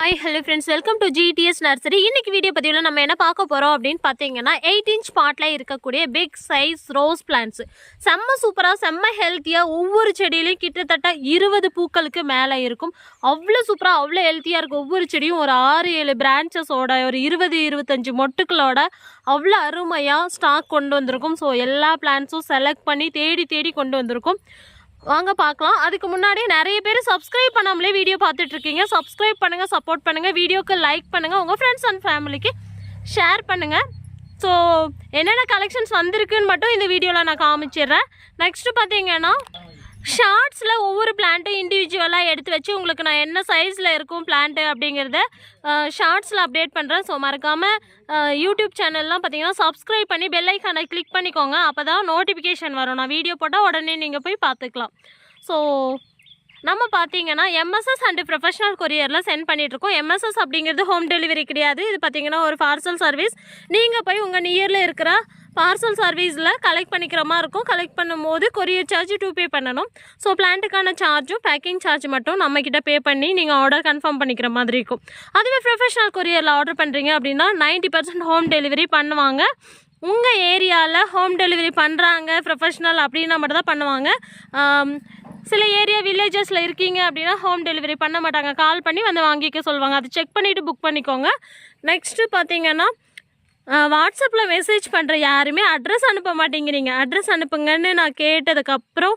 Hi hello friends welcome to GDS nursery இன்னைக்கு video பதிவில் நம்ம என்ன பார்க்க போகிறோம் அப்படின்னு பார்த்தீங்கன்னா எயிட் இன்ச் பாட்டில் இருக்கக்கூடிய பிக் சைஸ் ரோஸ் பிளான்ட்ஸ் செம்ம சூப்பராக செம்ம ஹெல்த்தியாக ஒவ்வொரு செடியிலையும் கிட்டத்தட்ட இருபது பூக்களுக்கு மேலே இருக்கும். அவ்வளோ சூப்பராக அவ்வளோ ஹெல்த்தியாக இருக்கும். ஒவ்வொரு செடியும் ஒரு ஆறு ஏழு பிரான்ச்சஸோட ஒரு இருபது இருபத்தஞ்சி மொட்டுக்களோட அவ்வளோ அருமையாக ஸ்டாக் கொண்டு வந்திருக்கும். ஸோ எல்லா பிளான்ட்ஸும் செலக்ட் பண்ணி தேடி தேடி கொண்டு வந்திருக்கும். வாங்க பார்க்கலாம். அதுக்கு முன்னாடி நிறைய பேர் சப்ஸ்கிரைப் பண்ணாமலே வீடியோ பார்த்துட்டு இருக்கீங்க சப்ஸ்கிரைப் பண்ணுங்கள் சப்போர்ட் பண்ணுங்கள் வீடியோக்கு லைக் பண்ணுங்கள் உங்கள் ஃப்ரெண்ட்ஸ் அண்ட் ஃபேமிலிக்கு ஷேர் பண்ணுங்கள் ஸோ என்னென்ன கலெக்ஷன்ஸ் வந்திருக்குன்னு மட்டும் இந்த வீடியோவில் நான் காமிச்சிடுறேன். நெக்ஸ்ட்டு பார்த்தீங்கன்னா ஷார்ட்ஸில் ஒவ்வொரு பிளான்ட்டும் இண்டிவிஜுவலாக எடுத்து வச்சு உங்களுக்கு நான் என்ன சைஸில் இருக்கும் பிளான்ட்டு அப்படிங்கிறத ஷார்ட்ஸில் அப்டேட் பண்ணுறேன் ஸோ மறக்காமல் யூடியூப் சேனல்லாம் பார்த்தீங்கன்னா சப்ஸ்கிரைப் பண்ணி பெல்லைக்கானை கிளிக் பண்ணிக்கோங்க. அப்போ தான் நோட்டிஃபிகேஷன் வரும். நான் வீடியோ போட்டால் உடனே நீங்கள் போய் பார்த்துக்கலாம். ஸோ நம்ம பார்த்தீங்கன்னா M S S and professional கொரியரில் sent பண்ணிகிட்ருக்கோம் எம்எஸ்எஸ் அப்படிங்கிறது ஹோம் டெலிவரி கிடையாது. இது பார்த்தீங்கன்னா ஒரு பார்சல் சர்வீஸ் நீங்கள் போய் உங்கள் நியரில் இருக்கிற பார்சல் சர்வீஸில் கலெக்ட் பண்ணிக்கிற மாதிரி இருக்கும். கலெக்ட் பண்ணும்போது கொரியர் சார்ஜ் டூ பே பண்ணணும். ஸோ பிளான்ட்டுக்கான சார்ஜும் பேக்கிங் சார்ஜ் மட்டும் நம்மக்கிட்ட பே பண்ணி நீங்கள் ஆர்டர் கன்ஃபார்ம் பண்ணிக்கிற மாதிரி இருக்கும். அதுவே ப்ரொஃபஷனல் கொரியரில் ஆர்டர் பண்ணுறீங்க அப்படின்னா 90% பர்சன்ட் ஹோம் டெலிவரி பண்ணுவாங்க. உங்கள் ஏரியாவில் ஹோம் டெலிவரி பண்ணுறாங்க ப்ரொஃபஷ்னல் அப்படின்னா மட்டும் தான் பண்ணுவாங்க சில ஏரியா வில்லேஜஸில் இருக்கீங்க அப்படின்னா ஹோம் டெலிவரி பண்ண மாட்டாங்க. கால் பண்ணி வந்து வாங்கிக்க சொல்லுவாங்க. அதை செக் பண்ணிவிட்டு புக் பண்ணிக்கோங்க. நெக்ஸ்ட்டு பார்த்தீங்கன்னா வாட்ஸ்அப்பில் மெசேஜ் பண்ணுற யாருமே அட்ரஸ் அனுப்ப மாட்டேங்கிறீங்க. அட்ரஸ் அனுப்புங்கன்னு நான் கேட்டதுக்கப்புறம்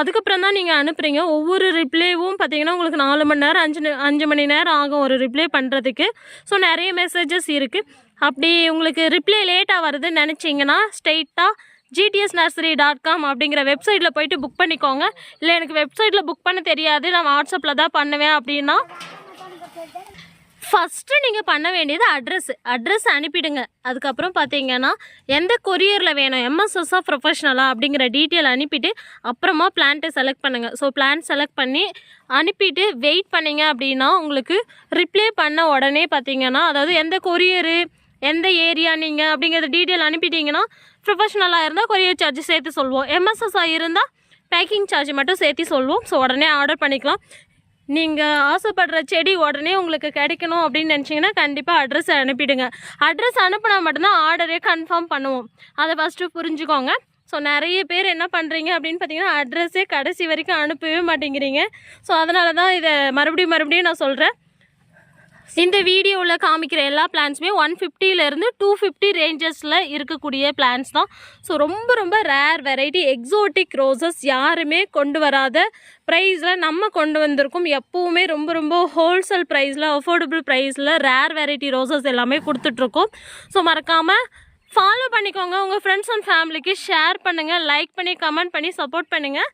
அதுக்கப்புறம் தான் நீங்கள் அனுப்புகிறீங்க ஒவ்வொரு ரிப்ளேவும் பார்த்தீங்கன்னா உங்களுக்கு நாலு மணி நேரம் அஞ்சு அஞ்சு மணி நேரம் ஆகும் ஒரு ரிப்ளை பண்ணுறதுக்கு ஸோ நிறைய மெசேஜஸ் இருக்குது அப்படி உங்களுக்கு ரிப்ளை லேட்டாக வருதுன்னு நினச்சிங்கன்னா ஸ்ட்ரெயிட்டாக ஜிடிஎஸ் நர்சரி டாட் காம் அப்படிங்கிற வெப்சைட்டில் போயிட்டு புக் பண்ணிக்கோங்க. இல்லை எனக்கு வெப்சைட்டில் புக் பண்ண தெரியாது. நான் வாட்ஸ்அப்பில் தான் பண்ணுவேன் அப்படின்னா. ஃபஸ்ட்டு நீங்கள் பண்ண வேண்டியது அட்ரஸ் அட்ரஸ் அனுப்பிடுங்க. அதுக்கப்புறம் பார்த்தீங்கன்னா எந்த கொரியரில் வேணும் எம்எஸ்எஸ்ஸா ப்ரொஃபஷ்னலாக அப்படிங்கிற டீட்டெயில் அனுப்பிட்டு அப்புறமா பிளான்ட்டை செலக்ட் பண்ணுங்கள் ஸோ பிளான் செலக்ட் பண்ணி அனுப்பிட்டு வெயிட் பண்ணீங்க அப்படின்னா உங்களுக்கு ரிப்ளை பண்ண உடனே பார்த்தீங்கன்னா அதாவது எந்த கொரியரு எந்த ஏரியா நீங்கள் அப்படிங்கிறத டீட்டெயில் அனுப்பிட்டீங்கன்னா ப்ரொஃபஷனலாக இருந்தால் கொரியர் சார்ஜ் சேர்த்து சொல்லுவோம். எம்எஸ்எஸ்ஸாக இருந்தால் பேக்கிங் சார்ஜ் மட்டும் சேர்த்து சொல்லுவோம். ஸோ உடனே ஆர்டர் பண்ணிக்கலாம். நீங்கள் ஆசைப்படுற செடி உடனே உங்களுக்கு கிடைக்கணும் அப்படின்னு நினச்சிங்கன்னா கண்டிப்பாக அட்ரஸ் அனுப்பிடுங்க. அட்ரஸ் அனுப்புனா மட்டும்தான் ஆர்டரே கன்ஃபார்ம் பண்ணுவோம். அதை ஃபஸ்ட்டு புரிஞ்சுக்கோங்க. ஸோ நிறைய பேர் என்ன பண்ணுறீங்க அப்படின்னு பார்த்தீங்கன்னா அட்ரஸே கடைசி வரைக்கும் அனுப்பவே மாட்டேங்கிறீங்க. ஸோ அதனால தான் இதை மறுபடியும் மறுபடியும் நான் சொல்கிறேன் இந்த வீடியோவில் காமிக்கிற எல்லா பிளான்ஸுமே ஒன் ஃபிஃப்டிலேருந்து டூ ஃபிஃப்டி ரேஞ்சஸில் இருக்கக்கூடிய பிளான்ஸ் தான். ஸோ ரொம்ப ரொம்ப ரேர் வெரைட்டி எக்ஸோட்டிக் ரோசஸ் யாருமே கொண்டு வராத ப்ரைஸில் நம்ம கொண்டு வந்திருக்கோம். எப்போவுமே ரொம்ப ரொம்ப ஹோல்சேல் ப்ரைஸில் அஃபோர்டபுள் ப்ரைஸில் ரேர் வெரைட்டி ரோசஸ் எல்லாமே கொடுத்துட்ருக்கோம். ஸோ மறக்காமல் ஃபாலோ பண்ணிக்கோங்க. உங்கள் ஃப்ரெண்ட்ஸ் அண்ட் ஃபேமிலிக்கு ஷேர் பண்ணுங்கள் லைக் பண்ணி கமெண்ட் பண்ணி சப்போர்ட் பண்ணுங்கள்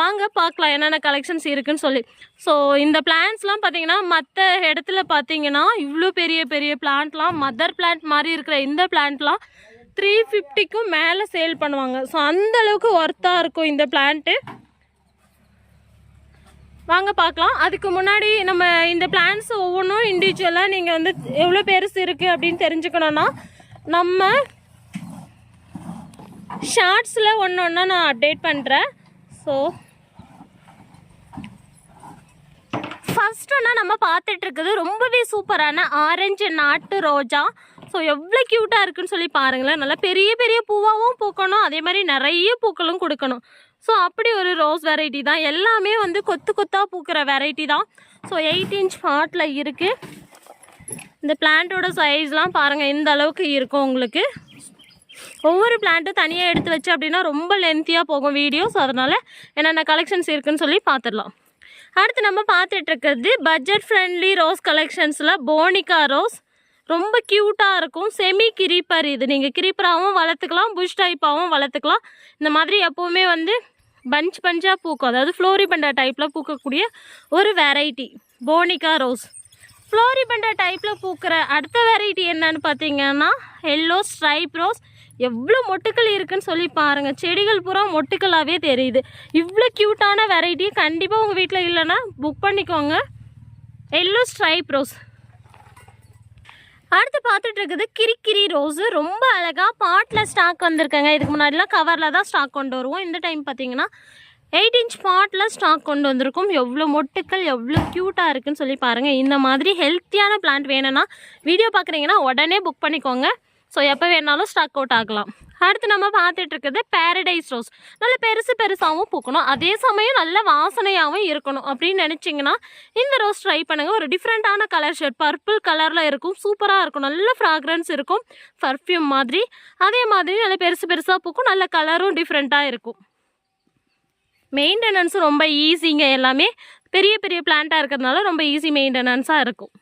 வாங்க பார்க்கலாம் என்னென்ன கலெக்ஷன்ஸ் இருக்குன்னு சொல்லி. ஸோ இந்த பிளான்ஸ்லாம் பார்த்தீங்கன்னா மற்ற இடத்துல பார்த்தீங்கன்னா இவ்வளோ பெரிய பெரிய பிளான்ட்லாம் மதர் பிளான்ட் மாதிரி இருக்கிற இந்த பிளான்ட்லாம் த்ரீ ஃபிஃப்டிக்கும் மேலே சேல் பண்ணுவாங்க. ஸோ அந்த அளவுக்கு ஒர்த்தாக இருக்கும் இந்த பிளான்ட்டு வாங்க பார்க்கலாம். அதுக்கு முன்னாடி நம்ம இந்த பிளான்ஸ் ஒவ்வொன்றும் இண்டிவிஜுவலாக நீங்கள் வந்து எவ்வளோ பெருசு இருக்குது அப்படின்னு தெரிஞ்சுக்கணுன்னா நம்ம ஷார்ட்ஸில் ஒன்று ஒன்றா நான் அப்டேட் பண்ணுறேன் ஸோ ஃபர்ஸ்ட் நம்ம பார்த்துட்டு இருக்குது ரொம்பவே சூப்பரான ஆரஞ்சு நாட்டு ரோஜா. ஸோ எவ்வளோ க்யூட்டாக இருக்குன்னு சொல்லி பாருங்களேன். நல்லா பெரிய பெரிய பூவாகவும் பூக்கணும். அதே மாதிரி நிறைய பூக்களும் கொடுக்கணும். ஸோ அப்படி ஒரு ரோஸ் வெரைட்டி தான். எல்லாமே வந்து கொத்து கொத்தாக பூக்கிற வெரைட்டி தான். ஸோ எயிட் இன்ச் பாட்டில் இருக்குது இந்த பிளான்ட்டோட சைஸ்லாம் பாருங்கள் இந்த அளவுக்கு இருக்கும் உங்களுக்கு. ஒவ்வொரு பிளான்ட்டும் தனியாக எடுத்து வச்சு அப்படின்னா ரொம்ப லென்த்தியாக போகும் வீடியோஸ் அதனால் என்னென்ன கலெக்ஷன்ஸ் இருக்குன்னு சொல்லி பார்த்துடலாம் அடுத்து நம்ம பார்த்துட்ருக்கிறது பட்ஜெட் ஃப்ரெண்ட்லி ரோஸ் கலெக்ஷன்ஸில் போனிகா ரோஸ் ரொம்ப க்யூட்டாக இருக்கும். செமி கிரீப்பர் இது. நீங்கள் கிரீப்பராகவும் வளர்த்துக்கலாம் புஷ் டைப்பாகவும் வளர்த்துக்கலாம். இந்த மாதிரி எப்போவுமே வந்து பஞ்ச் பஞ்சாக பூக்கும். அதாவது ஃப்ளோரிபண்டா டைப்பில் பூக்கக்கூடிய ஒரு வெரைட்டி போனிகா ரோஸ் ஃப்ளோரிபண்டா டைப்பில் பூக்கிற அடுத்த வெரைட்டி என்னன்னு பார்த்தீங்கன்னா எல்லோ ஸ்ட்ரைப் ரோஸ் எவ்வளோ மொட்டுக்கள் இருக்குன்னு சொல்லி பாருங்கள் செடிகள் பூரா மொட்டுக்களாகவே தெரியுது. இவ்வளோ க்யூட்டான வெரைட்டி கண்டிப்பாக உங்கள் வீட்டில் இல்லைன்னா புக் பண்ணிக்கோங்க. எல்லோ ஸ்ட்ரைப் ரோஸ் அடுத்து பார்த்துட்டு இருக்குது கிரிக்கிரி ரோஸு ரொம்ப அழகாக பாட்டில் ஸ்டாக் வந்திருக்குங்க. இதுக்கு முன்னாடிலாம் கவரில் தான் ஸ்டாக் கொண்டு வருவோம். இந்த டைம் பார்த்தீங்கன்னா எயிட் இன்ச் பாட்டில் ஸ்டாக் கொண்டு வந்திருக்கும். எவ்வளோ மொட்டுக்கள் எவ்வளோ க்யூட்டாக இருக்குன்னு சொல்லி பாருங்கள் இந்த மாதிரி ஹெல்த்தியான பிளான்ட் வேணும்னா வீடியோ பார்க்குறீங்கன்னா உடனே புக் பண்ணிக்கோங்க. ஸோ எப்போ வேணாலும் ஸ்டாக் அவுட் ஆகலாம். அடுத்து நம்ம பார்த்துட்டு இருக்கிறது பேரடைஸ் ரோஸ் நல்ல பெருசு பெருசாகவும் பூக்கணும். அதே சமயம் நல்ல வாசனையாகவும் இருக்கணும். அப்படின்னு நினச்சிங்கன்னா இந்த ரோஸ் ட்ரை பண்ணுங்கள் ஒரு டிஃப்ரெண்ட்டான கலர் ஷர்ட் பர்பிள் கலரில் இருக்கும். சூப்பராக இருக்கும். நல்ல ஃப்ராக்ரன்ஸ் இருக்கும். பர்ஃப்யூம் மாதிரி. அதே மாதிரி நல்ல பெருசு பெருசாக பூக்கும். நல்ல கலரும் டிஃப்ரெண்ட்டாக இருக்கும். மெயின்டெனன்ஸும் ரொம்ப ஈஸிங்க எல்லாமே. பெரிய பெரிய பிளான்ட்டாக இருக்கிறதுனால ரொம்ப ஈஸி மெயின்டெனன்ஸாக இருக்கும்.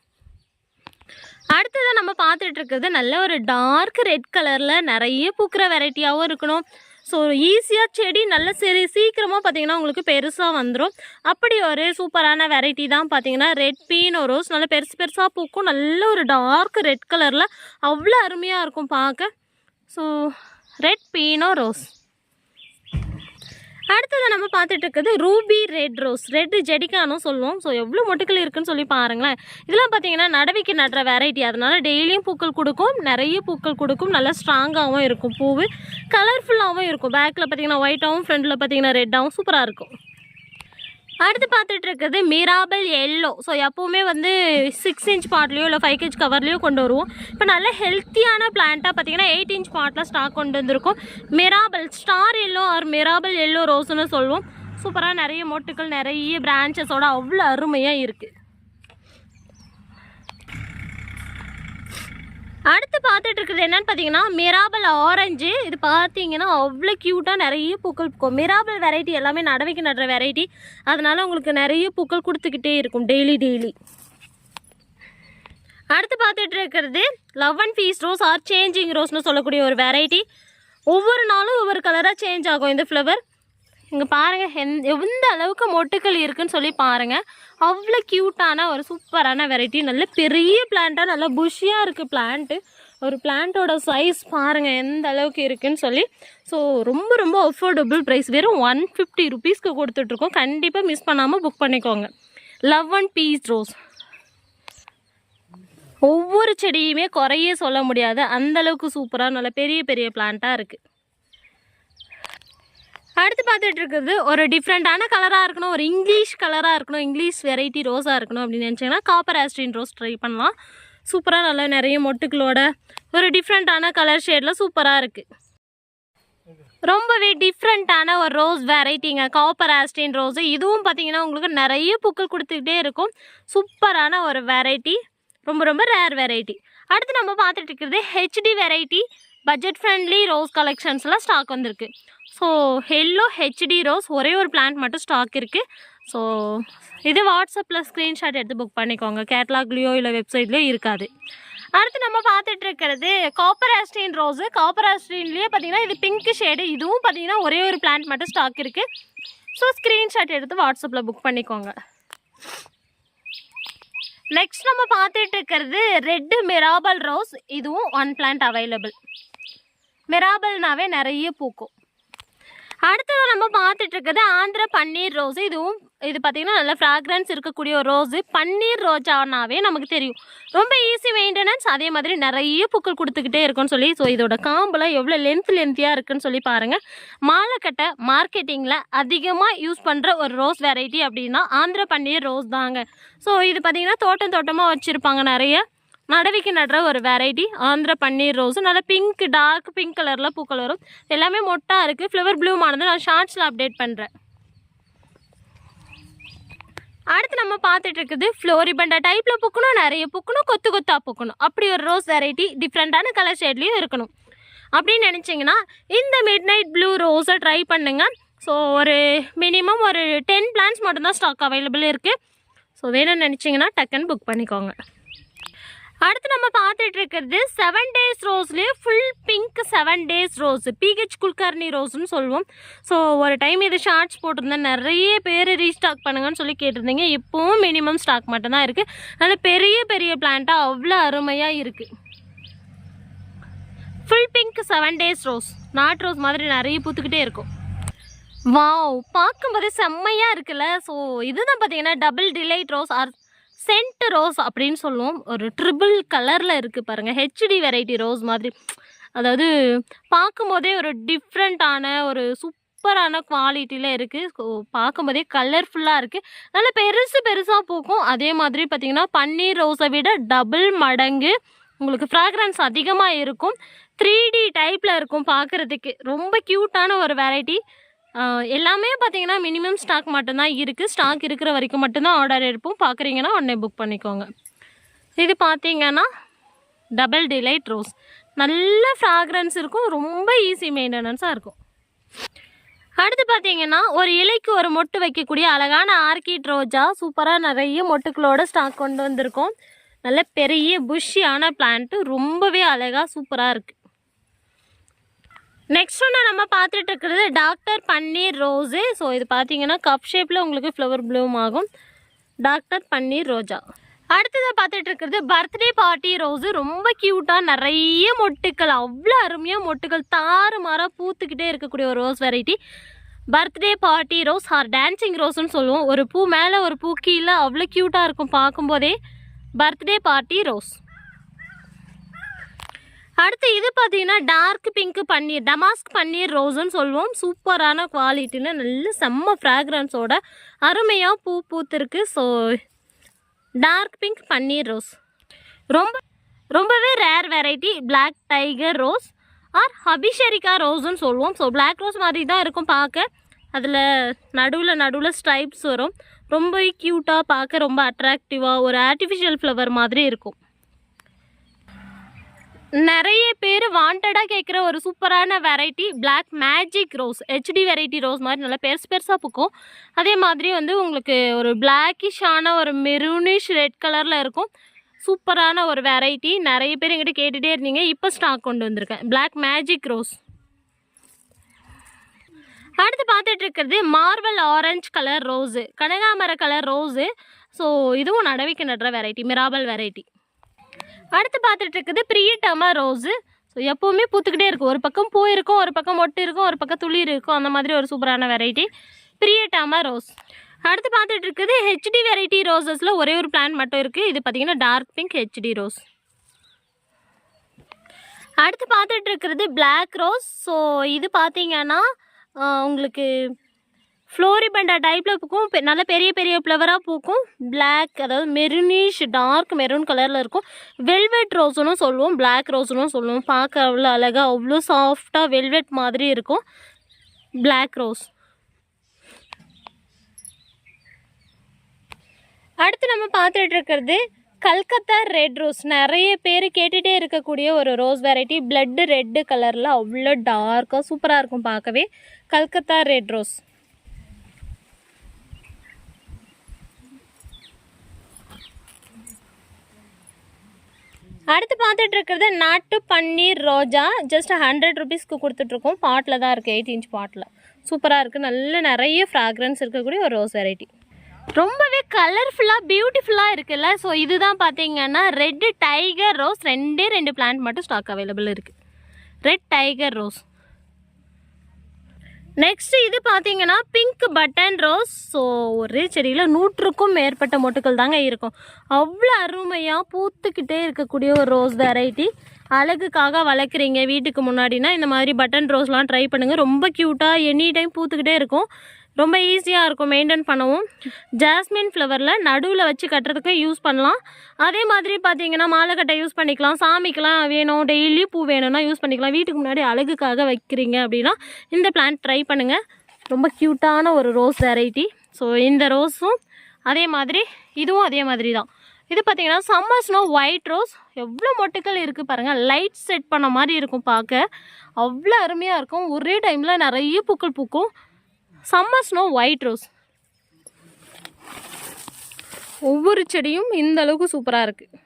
அடுத்ததாக நம்ம பார்த்துட்டு இருக்கிறது நல்ல ஒரு டார்க் ரெட் கலரில் நிறைய பூக்கிற வெரைட்டியாகவும் இருக்கணும். ஸோ ஈஸியாக செடி நல்ல சரி சீக்கிரமாக பார்த்தீங்கன்னா உங்களுக்கு பெருசாக வந்துடும் அப்படி ஒரு சூப்பரான வெரைட்டி தான் பார்த்தீங்கன்னா ரெட் பீனோ ரோஸ் நல்ல பெருசு பெருசாக பூக்கும். நல்ல ஒரு டார்க் ரெட் கலரில் அவ்வளோ அருமையாக இருக்கும் பார்க்க. ஸோ ரெட் பீனோ ரோஸ் அடுத்தது நம்ம பார்த்துட்டு இருக்குது ரூபி ரெட் ரோஸ். ரெட் ஜெடிக்கானும் சொல்லுவோம். ஸோ எவ்வளோ மொட்டுக்கள் இருக்குன்னு சொல்லி பாருங்களேன். இதெல்லாம் பார்த்தீங்கன்னா நடவிக்கு நடுற வெரைட்டி அதனால டெய்லியும் பூக்கள் கொடுக்கும். நிறைய பூக்கள் கொடுக்கும். நல்லா ஸ்ட்ராங்காகவும் இருக்கும். பூவு கலர்ஃபுல்லாகவும் இருக்கும். பேக்கில் பார்த்தீங்கன்னா ஒயிட்டாகவும் ஃப்ரண்டில் பார்த்தீங்கன்னா ரெட்டாகவும் சூப்பராக இருக்கும். அடுத்து பார்த்துட்டு இருக்கிறது மிராபல் எல்லோ ஸோ எப்போவுமே வந்து சிக்ஸ் இன்ச் பாட்லேயோ இல்லை ஃபைவ் இன்ச் கவர்லேயோ கொண்டு வருவோம். இப்போ நல்ல ஹெல்த்தியான பிளான்ட்டாக பார்த்தீங்கன்னா எயிட் இன்ச் பாட்டில் ஸ்டாக் கொண்டு வந்திருக்கோம். Mirabel star yellow or Mirabel yellow ரோஸ்னு சொல்லுவோம். சூப்பராக நிறைய மொட்டுக்கள் நிறைய பிரான்ச்சஸோட அவ்வளோ அருமையாக இருக்குது அடுத்து பார்த்துட்டு இருக்கிறது என்னன்னு பார்த்தீங்கன்னா மிராபல் ஆரஞ்சு இது பார்த்தீங்கன்னா அவ்வளோ க்யூட்டாக நிறைய பூக்கள் பூக்கும். மிராபல் வெரைட்டி எல்லாமே நடவைக்கு நடுற வெரைட்டி அதனால உங்களுக்கு நிறைய பூக்கள் கொடுத்துக்கிட்டே இருக்கும் டெய்லி டெய்லி அடுத்து பார்த்துட்டு இருக்கிறது love and peace rose or changing ரோஸ்னு சொல்லக்கூடிய ஒரு வெரைட்டி ஒவ்வொரு நாளும் ஒவ்வொரு கலராக சேஞ்ச் ஆகும் இந்த ஃப்ளவர் இங்கே பாருங்கள் எந் எந்த அளவுக்கு மொட்டுக்கள் இருக்குன்னு சொல்லி பாருங்கள் அவ்வளோ க்யூட்டான ஒரு சூப்பரான வெரைட்டி நல்ல பெரிய பிளான்ட்டாக நல்லா புஷியாக இருக்குது பிளான்ட்டு ஒரு பிளான்ட்டோட சைஸ் பாருங்கள் எந்த அளவுக்கு இருக்குன்னு சொல்லி. ஸோ ரொம்ப ரொம்ப அஃபோர்டபுள் ப்ரைஸ் வெறும் ஒன் ஃபிஃப்டி ருபீஸ்க்கு கொடுத்துட்ருக்கோம். கண்டிப்பாக மிஸ் பண்ணாமல் புக் பண்ணிக்கோங்க. லவ் அண்ட் பீஸ் ரோஸ் ஒவ்வொரு செடியுமே குறையே சொல்ல முடியாது. அந்தளவுக்கு சூப்பராக நல்ல பெரிய பெரிய பிளான்ட்டாக இருக்குது அடுத்து பார்த்துட்டு இருக்குது ஒரு டிஃப்ரெண்ட்டான கலராக இருக்கணும் ஒரு இங்கிலீஷ் கலராக இருக்கணும் இங்கிலீஷ் வெரைட்டி ரோஸாக இருக்கணும் அப்படின்னு நினச்சிங்கன்னா காப்பர் ஆஸ்ட்ரின் ரோஸ் ட்ரை பண்ணலாம். சூப்பராக நல்லா நிறைய மொட்டுக்களோட ஒரு டிஃப்ரெண்ட்டான கலர் ஷேடில் சூப்பராக இருக்குது ரொம்பவே டிஃப்ரெண்ட்டான ஒரு ரோஸ் வெரைட்டிங்க காப்பர் ஆஸ்டின் ரோஸு இதுவும் பார்த்தீங்கன்னா உங்களுக்கு நிறைய பூக்கள் கொடுத்துக்கிட்டே இருக்கும். சூப்பரான ஒரு வெரைட்டி ரொம்ப ரொம்ப ரேர் வெரைட்டி அடுத்து நம்ம பார்த்துட்டு இருக்கிறது HD variety budget friendly rose கலெக்ஷன்ஸ்லாம் ஸ்டாக் வந்திருக்கு. ஸோ ஹெல்லோ ஹெச்டி ரோஸ் ஒரே ஒரு பிளான்ட் மட்டும் ஸ்டாக் இருக்குது ஸோ இது வாட்ஸ்அப்பில் ஸ்க்ரீன்ஷாட் எடுத்து புக் பண்ணிக்கோங்க. கேட்லாக்லேயோ இல்லை வெப்சைட்லேயோ இருக்காது. அடுத்து நம்ம பார்த்துட்டு இருக்கிறது காப்பர் ஆஸ்டின் ரோஸு காப்பர் ஆஸ்டின்லேயே பார்த்தீங்கன்னா இது பிங்க் ஷேடு இதுவும் பார்த்தீங்கன்னா ஒரே ஒரு பிளான்ட் மட்டும் ஸ்டாக் இருக்குது ஸோ ஸ்க்ரீன்ஷாட் எடுத்து வாட்ஸ்அப்பில் புக் பண்ணிக்கோங்க. நெக்ஸ்ட் நம்ம பார்த்துட்டு இருக்கிறது ரெட்டு மிராபல் ரோஸ் இதுவும் ஒன் பிளான்ட் அவைலபிள் மிராபல்னாவே நிறைய பூக்கும். அடுத்தது நம்ம பார்த்துட்டு இருக்குது ஆந்திர பன்னீர் ரோஸ். இதுவும் இது பார்த்திங்கன்னா நல்ல ஃப்ராக்ரன்ஸ் இருக்கக்கூடிய ஒரு ரோஸு பன்னீர் ரோஜானாவே நமக்கு தெரியும். ரொம்ப ஈஸி மெயின்டெனன்ஸ் அதே மாதிரி நிறைய பூக்கள் கொடுத்துக்கிட்டே இருக்குன்னு சொல்லி ஸோ இதோட காம்பெலாம் எவ்வளோ லென்த் லென்த்தியாக இருக்குன்னு சொல்லி பாருங்கள் மாலைக்கட்டை மார்க்கெட்டிங்கில் அதிகமாக யூஸ் பண்ணுற ஒரு ரோஸ் வெரைட்டி அப்படின்னா ஆந்திர பன்னீர் ரோஸ் தாங்க. ஸோ இது பார்த்திங்கன்னா தோட்டம் தோட்டமாக வச்சுருப்பாங்க நிறைய. நடவிக்கு நடுற ஒரு வெரைட்டி ஆந்திர பன்னீர் ரோஸும் நல்லா பிங்க் டார்க் பிங்க் கலரில் பூக்கள் வரும். எல்லாமே மொட்டாக இருக்குது ஃப்ளவர் ப்ளூமானது நான் ஷார்ட்ஸில் அப்டேட் பண்ணுறேன் அடுத்து நம்ம பார்த்துட்டு இருக்குது ஃப்ளோரிபண்டா டைப்பில் பூக்கணும் நிறைய பூக்கணும் கொத்து கொத்தாக பூக்கணும். அப்படி ஒரு ரோஸ் வெரைட்டி டிஃப்ரெண்ட்டான கலர் ஷேட்லேயும் இருக்கணும். அப்படின்னு நினச்சிங்கன்னா இந்த மிட் நைட் ப்ளூ ரோஸை ட்ரை பண்ணுங்கள் ஸோ ஒரு மினிமம் ஒரு டென் பிளான்ஸ் மட்டும்தான் ஸ்டாக் அவைலபிள் இருக்குது ஸோ வேணும்னு நினச்சிங்கன்னா டக்குன்னு புக் பண்ணிக்கோங்க. அடுத்து நம்ம பார்த்துட்டு இருக்கிறது seven days ரோஸ்லேயே full pink seven days rose PH Kulkarni ரோஸ்னு சொல்லுவோம். ஸோ ஒரு டைம் இது ஷார்ட்ஸ் போட்டிருந்தேன் நிறைய பேர் ரீஸ்டாக் பண்ணுங்கன்னு சொல்லி கேட்டிருந்தீங்க. இப்போவும் மினிமம் ஸ்டாக் மட்டும்தான் இருக்குது அதனால் பெரிய பெரிய பிளான்ட்டாக அவ்வளோ அருமையாக இருக்குது full pink seven days rose not rose மாதிரி நிறைய பூத்துக்கிட்டே இருக்கும். வாவ் பார்க்கும்போது செம்மையாக இருக்குல்ல. ஸோ இதுதான் பார்த்தீங்கன்னா double delight rose or scent rose அப்படின்னு சொல்லுவோம். ஒரு ட்ரிபிள் கலரில் இருக்குது பாருங்கள் ஹெச்டி வெரைட்டி ரோஸ் மாதிரி. அதாவது பார்க்கும்போதே ஒரு டிஃப்ரெண்ட்டான ஒரு சூப் சூப்பரான குவாலிட்டியில் இருக்குது பார்க்கும்போதே கலர்ஃபுல்லாக இருக்குது நல்ல பெருசு பெருசாக பூக்கும். அதே மாதிரி பார்த்திங்கன்னா பன்னீர் ரோஸை விட டபுள் மடங்கு உங்களுக்கு ஃப்ராக்ரன்ஸ் அதிகமாக இருக்கும். த்ரீ டி டைப்பில் இருக்கும் பார்க்குறதுக்கு. ரொம்ப க்யூட்டான ஒரு வெரைட்டி எல்லாமே பார்த்தீங்கன்னா மினிமம் ஸ்டாக் மட்டும்தான் இருக்குது ஸ்டாக் இருக்கிற வரைக்கும் மட்டும்தான் ஆர்டர் எடுப்போம். பார்க்குறீங்கன்னா உடனே புக் பண்ணிக்கோங்க. இது பார்த்தீங்கன்னா டபுள் டிலைட் ரோஸ் நல்ல ஃப்ராக்ரன்ஸ் இருக்கும். ரொம்ப ஈஸி மெயின்டெனன்ஸாக இருக்கும். அடுத்து பார்த்தீங்கன்னா ஒரு இலைக்கு ஒரு மொட்டு வைக்கக்கூடிய அழகான ஆர்கிட் ரோஜா. சூப்பராக நிறைய மொட்டுக்களோட ஸ்டாக் கொண்டு வந்திருக்கோம். நல்ல பெரிய புஷ்ஷியான பிளான்ட்டு ரொம்பவே அழகாக சூப்பராக இருக்குது நெக்ஸ்ட் ஒன்று நம்ம பார்த்துட்டு இருக்கிறது டாக்டர் பன்னீர் ரோஸு. ஸோ இது பார்த்தீங்கன்னா கப் ஷேப்பில் உங்களுக்கு ஃப்ளவர் ப்ளூம் ஆகும். டாக்டர் பன்னீர் ரோஜா. அடுத்ததாக பார்த்துட்டு இருக்கிறது பர்த்டே பார்ட்டி ரோஸு ரொம்ப க்யூட்டாக நிறைய மொட்டுக்கள் அவ்வளோ அருமையாக மொட்டுக்கள் தாறு மாறாக பூத்துக்கிட்டே இருக்கக்கூடிய ஒரு rose variety birthday party rose or dancing ரோஸ்னு சொல்லுவோம். ஒரு பூ மேலே ஒரு பூ கீழே அவ்வளோ க்யூட்டாக இருக்கும் பார்க்கும்போதே. பர்த்டே பார்ட்டி ரோஸ் அடுத்து இது பார்த்தீங்கன்னா டார்க் பிங்க் பன்னீர் டமாஸ்க் பன்னீர் ரோஸ்ன்னு சொல்லுவோம். சூப்பரான குவாலிட்டியில் நல்ல செம்ம ஃப்ராக்ரன்ஸோட அருமையாக பூ பூத்துருக்கு. ஸோ டார்க் பிங்க் பன்னீர் ரோஸ் ரொம்ப ரொம்பவே rare variety black tiger rose or ஹபிஷரிக்கா ரோஸ்ன்னு சொல்லுவோம். ஸோ பிளாக் ரோஸ் மாதிரி தான் இருக்கும் பார்க்க. அதில் நடுவில் நடுவில் ஸ்ட்ரைப்ஸ் வரும். ரொம்ப க்யூட்டாக பார்க்க ரொம்ப அட்ராக்டிவாக ஒரு ஆர்டிஃபிஷியல் ஃப்ளவர் மாதிரி இருக்கும். நிறைய பேர் வாண்டடாக கேட்குற ஒரு சூப்பரான variety black magic rose HD variety rose மாதிரி நல்லா பெருசு பெருசாக பூக்கும். அதே மாதிரி வந்து உங்களுக்கு ஒரு பிளாக்கிஷான ஒரு மெரூனிஷ் ரெட் கலரில் இருக்கும். சூப்பரான ஒரு வெரைட்டி நிறைய பேர் எங்கிட்ட கேட்டுகிட்டே இருந்தீங்க. இப்போ ஸ்டாக் கொண்டு வந்திருக்கேன். பிளாக் மேஜிக் ரோஸ் அடுத்து பார்த்துட்டு இருக்கிறது மார்வல் ஆரஞ்சு கலர் ரோஸு கனகாமர கலர் ரோஸு ஸோ இதுவும் நடவிக்க நடுற வெரைட்டி மிராபல் வெரைட்டி அடுத்து பார்த்துட்டு இருக்குது பிரியட்டமா ரோஸு. ஸோ எப்போவுமே பூத்துக்கிட்டே இருக்கும். ஒரு பக்கம் பூ இருக்கும் ஒரு பக்கம் மொட்டு இருக்கும் ஒரு பக்கம் துளிர் இருக்கும் அந்த மாதிரி ஒரு சூப்பரான வெரைட்டி பிரியட்டமா ரோஸ். அடுத்து பார்த்துட்டு இருக்குது ஹெச்டி வெரைட்டி ரோசஸில் ஒரே ஒரு பிளான் மட்டும் இருக்குது இது பார்த்தீங்கன்னா டார்க் பிங்க் ஹெச்டி ரோஸ் அடுத்து பார்த்துட்டு இருக்கிறது பிளாக் ரோஸ் ஸோ இது பார்த்திங்கன்னா உங்களுக்கு ஃப்ளோரிபண்டா டைப்பில் பூக்கும். நல்ல பெரிய பெரிய ஃப்ளவராக பூக்கும். பிளாக் அதாவது மெருனிஷ் டார்க் மெரூன் கலரில் இருக்கும். வெல்வெட் ரோஸுன்னு சொல்லுவோம். பிளாக் ரோஸுன்னு சொல்லுவோம். பார்க்க அவ்வளோ அழகாக அவ்வளோ சாஃப்டாக வெல்வெட் மாதிரி இருக்கும். பிளாக் ரோஸ் அடுத்து நம்ம பார்த்துட்டு இருக்கிறது கல்கத்தா ரெட் ரோஸ் நிறைய பேர் கேட்டுகிட்டே இருக்கக்கூடிய ஒரு ரோஸ் வெரைட்டி பிளட்டு ரெட்டு கலரில் அவ்வளோ டார்க்காக சூப்பராக இருக்கும் பார்க்கவே. கல்கத்தா ரெட் ரோஸ் அடுத்து பார்த்துட்டு இருக்கிறது நாட்டு பன்னீர் ரோஜா. ஜஸ்ட் ஹண்ட்ரட் ருபீஸ்க்கு கொடுத்துட்ருக்கோம். பாட்டில் தான் இருக்குது எயிட் இன்ச் பாட்டில் சூப்பராக இருக்குது நல்ல நிறைய ஃப்ராக்ரன்ஸ் இருக்கக்கூடிய ஒரு ரோஸ் வெரைட்டி ரொம்பவே கலர்ஃபுல்லாக பியூட்டிஃபுல்லாக இருக்குல்ல? ஸோ இதுதான் பார்த்தீங்கன்னா ரெட் டைகர் ரோஸ் ரெண்டே ரெண்டு பிளான்ட் மட்டும் ஸ்டாக் அவைலபிள் இருக்குது ரெட் டைகர் ரோஸ் நெக்ஸ்ட் இது பார்த்தீங்கன்னா பிங்க் பட்டன் ரோஸ் ஸோ ஒரே செடியில் நூற்றுக்கும் மேற்பட்ட மொட்டுக்கள் தாங்க இருக்கும். அவ்வளோ அருமையாக பூத்துக்கிட்டே இருக்கக்கூடிய ஒரு ரோஸ் வெரைட்டி அழகுக்காக வளர்க்குறீங்க வீட்டுக்கு முன்னாடினா இந்த மாதிரி பட்டன் ரோஸ்லாம் ட்ரை பண்ணுங்கள் ரொம்ப க்யூட்டாக எனி டைம் பூத்துக்கிட்டே இருக்கும். ரொம்ப ஈஸியாக இருக்கும். மெயின்டைன் பண்ணவும். ஜாஸ்மின் ஃப்ளவரில் நடுவில் வச்சு கட்டுறதுக்கு யூஸ் பண்ணலாம். அதே மாதிரி பார்த்தீங்கன்னா மாலைக்கட்டை யூஸ் பண்ணிக்கலாம். சாமிக்கெலாம் வேணும். டெய்லி பூ வேணும்னா யூஸ் பண்ணிக்கலாம். வீட்டுக்கு முன்னாடி அழகுக்காக வைக்கிறீங்க அப்படின்னா இந்த பிளான்ட் ட்ரை பண்ணுங்கள் ரொம்ப க்யூட்டான ஒரு ரோஸ் வெரைட்டி ஸோ இந்த ரோஸும் அதே மாதிரி இதுவும் அதே மாதிரி தான். இது பார்த்தீங்கன்னா சம்மர் ஸ்னோ ஒயிட் ரோஸ் எவ்வளோ மொட்டுக்கள் இருக்குது பாருங்கள் லைட் செட் பண்ண மாதிரி இருக்கும் பார்க்க. அவ்வளோ அருமையாக இருக்கும். ஒரே டைமில் நிறைய பூக்கள் பூக்கும். சம்மர் ஸ்னோ ஒயிட் ரோஸ் ஒவ்வொரு செடியும் இந்த அளவுக்கு சூப்பராக இருக்குது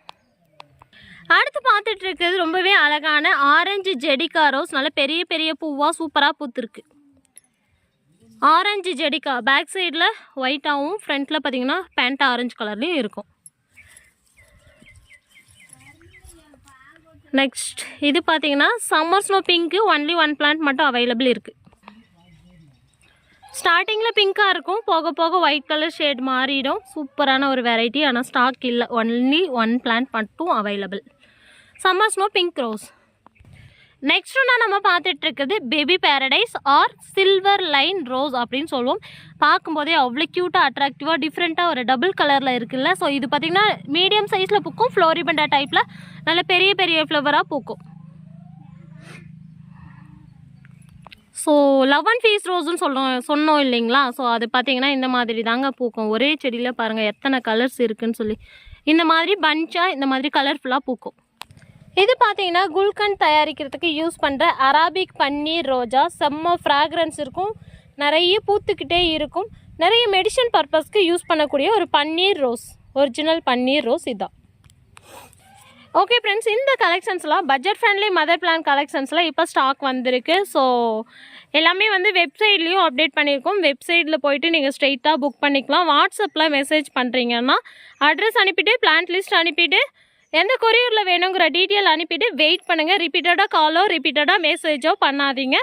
அடுத்து பார்த்துட்டு இருக்கிறது ரொம்பவே அழகான ஆரஞ்சு ஜெடிக்கா ரோஸ் நல்ல பெரிய பெரிய பூவாக சூப்பராக பூத்துருக்கு. ஆரஞ்சு ஜெடிகா பேக் சைடில் ஒயிட்டாகவும் ஃப்ரண்ட்டில் பார்த்தீங்கன்னா பேண்ட் ஆரஞ்சு கலர்லேயும் இருக்கும். நெக்ஸ்ட் இது பார்த்தீங்கன்னா summer snow pink only one plant மட்டும் அவைலபிள் இருக்குது ஸ்டார்டிங்கில் பிங்க்காக இருக்கும். போக போக ஒயிட் கலர் ஷேட் மாறிடும். சூப்பரான ஒரு வெரைட்டி ஆனால் ஸ்டாக் இல்லை. ஒன்லி ஒன் பிளான்ட் மட்டும் available summer snow pink rose next ஒன்றா நம்ம பார்த்துட்டு இருக்குது baby paradise or silver line rose அப்படின்னு சொல்லுவோம். பார்க்கும்போதே அவ்வளோ க்யூட்டாக அட்ராக்டிவாக டிஃப்ரெண்ட்டாக ஒரு டபுள் கலரில் இருக்குல்ல. ஸோ இது பார்த்திங்கன்னா மீடியம் சைஸில் பூக்கும். ஃப்ளோரிபண்டா டைப்பில் நல்ல பெரிய பெரிய ஃப்ளவராக பூக்கும். ஸோ லவ் அண்ட் ஃபீஸ் ரோஸ்னு சொல்லும் சொன்னோம் இல்லைங்களா? ஸோ அது பார்த்தீங்கன்னா இந்த மாதிரி தாங்க பூக்கும். ஒரே செடியில் பாருங்கள் எத்தனை கலர்ஸ் இருக்குதுன்னு சொல்லி. இந்த மாதிரி பஞ்சாக இந்த மாதிரி கலர்ஃபுல்லாக பூக்கும். இது பார்த்தீங்கன்னா குல்கண்ட் தயாரிக்கிறதுக்கு யூஸ் பண்ணுற அராபிக் பன்னீர் ரோஜா. செம்ம ஃப்ராக்ரன்ஸ் இருக்கும். நிறைய பூத்துக்கிட்டே இருக்கும். நிறைய மெடிசன் பர்பஸ்க்கு யூஸ் பண்ணக்கூடிய ஒரு பன்னீர் ரோஸ். ஒரிஜினல் பன்னீர் ரோஸ் இதான். ஓகே ஃப்ரெண்ட்ஸ் இந்த கலெக்ஷன்ஸ்லாம் பட்ஜெட் ஃப்ரெண்ட்லி மதர் பிளான் கலெக்ஷன்ஸ்லாம் இப்போ ஸ்டாக் வந்திருக்கு. ஸோ எல்லாமே வந்து வெப்சைட்லேயும் அப்டேட் பண்ணியிருக்கோம் வெப்சைட்டில் போயிட்டு நீங்கள் ஸ்ட்ரெயிட்டாக புக் பண்ணிக்கலாம். வாட்ஸ்அப்பில் மெசேஜ் பண்ணுறீங்கன்னா அட்ரஸ் அனுப்பிட்டு பிளான்ட் லிஸ்ட் அனுப்பிட்டு எந்த கொரியரில் வேணுங்கிற டீட்டெயில் அனுப்பிட்டு வெயிட் பண்ணுங்கள் ரிப்பீட்டடாக காலோ ரிப்பீட்டடாக மெசேஜோ பண்ணாதீங்க.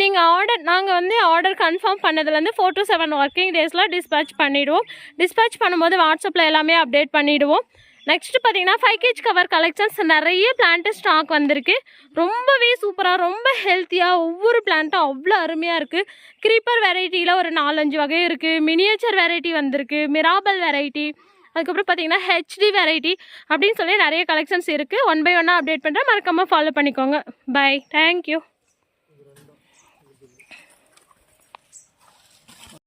நீங்கள் ஆர்டர் நாங்கள் வந்து ஆர்டர் கன்ஃபார்ம் பண்ணதுலேருந்து ஃபோர் டு செவன் ஒர்க்கிங் டேஸில் டிஸ்பேச் பண்ணிவிடுவோம் டிஸ்பேச் பண்ணும்போது வாட்ஸ்அப்பில் எல்லாமே அப்டேட் பண்ணிவிடுவோம் நெக்ஸ்ட் பார்த்தீங்கன்னா ஃபைவ் கேஜ் கவர் கலெக்ஷன்ஸ் நிறைய பிளான்ட்டு ஸ்டாக் வந்திருக்கு. ரொம்பவே சூப்பராக ரொம்ப ஹெல்த்தியாக ஒவ்வொரு பிளான்ட்டும் அவ்வளோ அருமையாக இருக்குது க்ரீப்பர் வெரைட்டியில் ஒரு நாலஞ்சு வகை இருக்குது மினியேச்சர் வெரைட்டி வந்திருக்கு. மிராபல் வெரைட்டி அதுக்கப்புறம் பார்த்தீங்கன்னா ஹெச்டி வெரைட்டி அப்படின்னு சொல்லி நிறைய கலெக்ஷன்ஸ் இருக்குது ஒன் பை ஒன்னாக அப்டேட் பண்ணுறேன் மறக்காமல் ஃபாலோ பண்ணிக்கோங்க. By thank you